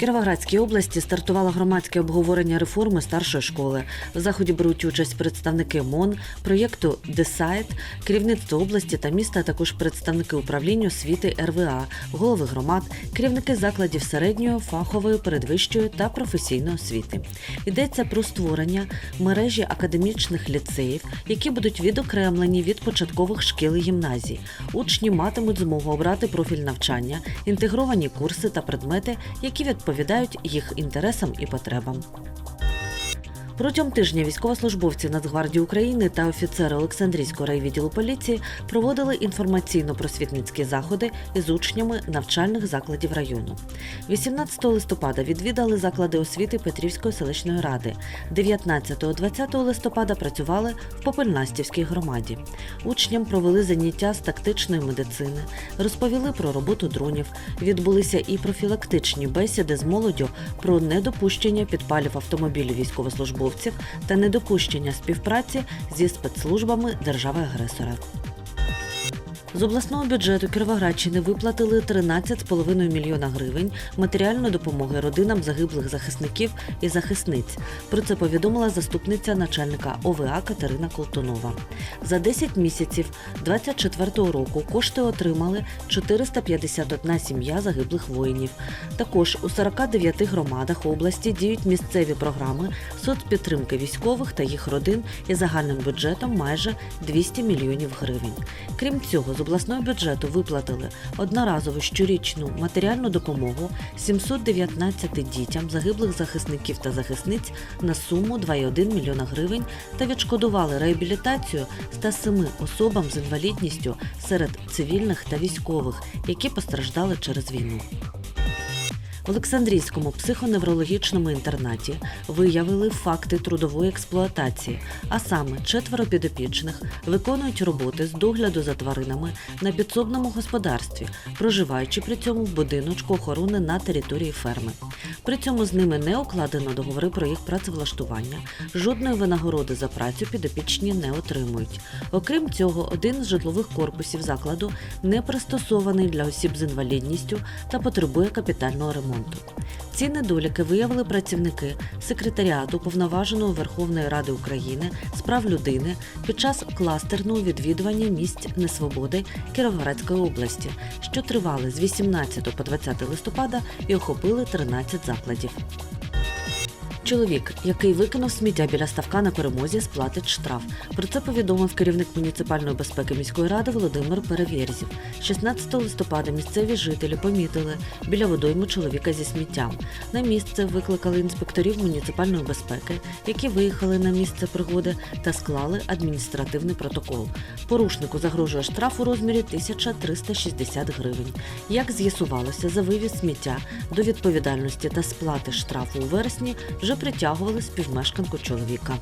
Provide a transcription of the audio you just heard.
Кіровоградській області стартувало громадське обговорення реформи старшої школи. В заході беруть участь представники МОН, проєкту Десайт, керівництво області та міста, а також представники управління освіти РВА, голови громад, керівники закладів середньої, фахової, передвищої та професійної освіти. Йдеться про створення мережі академічних ліцеїв, які будуть відокремлені від початкових шкіл і гімназій. Учні матимуть змогу обрати профіль навчання, інтегровані курси та предмети, які відповідають їх інтересам і потребам. Протягом тижня військовослужбовці Нацгвардії України та офіцери Олександрійського райвідділу поліції проводили інформаційно-просвітницькі заходи із учнями навчальних закладів району. 18 листопада відвідали заклади освіти Петрівської селищної ради. 19-20 листопада працювали в Попельнастівській громаді. Учням провели заняття з тактичної медицини, розповіли про роботу дронів. Відбулися і профілактичні бесіди з молоддю про недопущення підпалів автомобілів військовослужбовців та недопущення співпраці зі спецслужбами держави-агресора. З обласного бюджету Кіровоградщини виплатили 13,5 мільйона гривень матеріальної допомоги родинам загиблих захисників і захисниць. Про це повідомила заступниця начальника ОВА Катерина Колтунова. За 10 місяців 2024 року кошти отримали 451 сім'я загиблих воїнів. Також у 49 громадах області діють місцеві програми соцпідтримки військових та їх родин із загальним бюджетом майже 200 мільйонів гривень. Крім цього, з обласного бюджету виплатили одноразову щорічну матеріальну допомогу 719 дітям загиблих захисників та захисниць на суму 2,1 мільйона гривень та відшкодували реабілітацію 107 особам з інвалідністю серед цивільних та військових, які постраждали через війну. В Олександрійському психоневрологічному інтернаті виявили факти трудової експлуатації, а саме четверо підопічних виконують роботи з догляду за тваринами на підсобному господарстві, проживаючи при цьому в будиночку охорони на території ферми. При цьому з ними не укладено договори про їх працевлаштування. Жодної винагороди за працю підопічні не отримують. Окрім цього, один з житлових корпусів закладу не пристосований для осіб з інвалідністю та потребує капітального ремонту. Ці недоліки виявили працівники секретаріату повноваженого Верховної Ради України з прав людини під час кластерного відвідування місць несвободи Кіровоградської області, що тривали з 18 по 20 листопада і охопили 13 закладів. Чоловік, який викинув сміття біля ставка на перемозі, сплатить штраф. Про це повідомив керівник муніципальної безпеки міської ради Володимир Перевєрзів. 16 листопада місцеві жителі помітили біля водойми чоловіка зі сміттям. На місце викликали інспекторів муніципальної безпеки, які виїхали на місце пригоди та склали адміністративний протокол. Порушнику загрожує штраф у розмірі 1360 гривень. Як з'ясувалося, за вивіз сміття до відповідальності та сплати штрафу у вересні вже притягували співмешканку чоловіка.